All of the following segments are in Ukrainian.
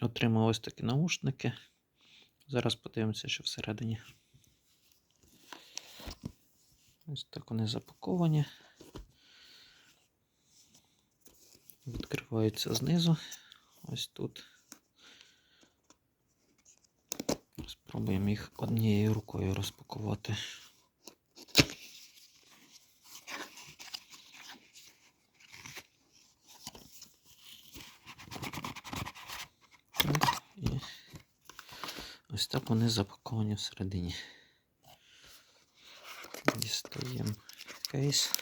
Отримав ось такі наушники. Зараз подивимося, що всередині. Ось так вони запаковані. Відкриваються знизу. Ось тут. Спробуємо їх однією рукою розпакувати. Так, і ось так вони запаковані всередині. Дістаємо кейс.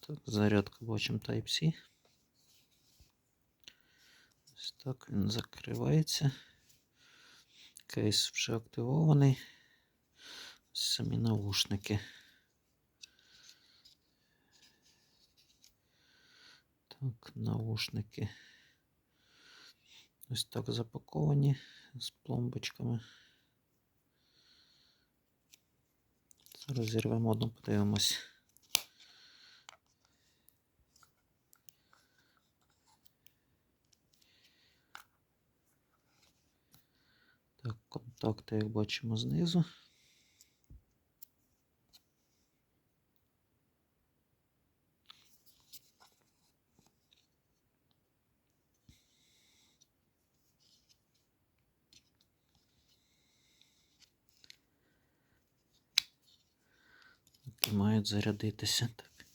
Так, зарядка бачимо Type-C. Ось так він закривається. Кейс вже активований. Самі наушники. Так, наушники. Ось так запаковані з пломбочками. Зараз зірвемо одну, подивимось. Так, контакти, як бачимо, знизу. Які мають зарядитися. Так.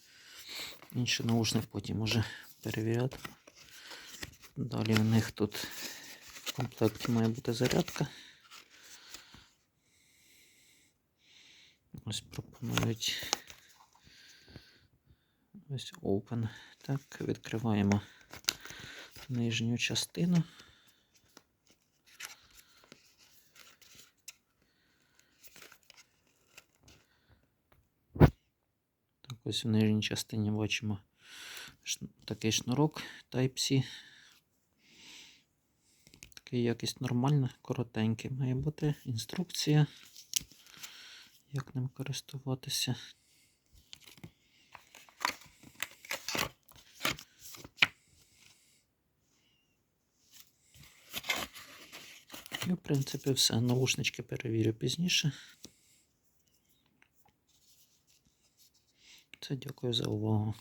Інші наушник потім уже перевіряти. Далі у них тут в комплекті має бути зарядка. Ось пропонують ось Open. Так, відкриваємо нижню частину. Так, ось в нижній частині бачимо такий шнурок Type-C. Такий якість нормальна, коротенький має бути інструкція, як ним користуватися. І, в принципі, все. Наушнички перевірю пізніше. Це дякую за увагу.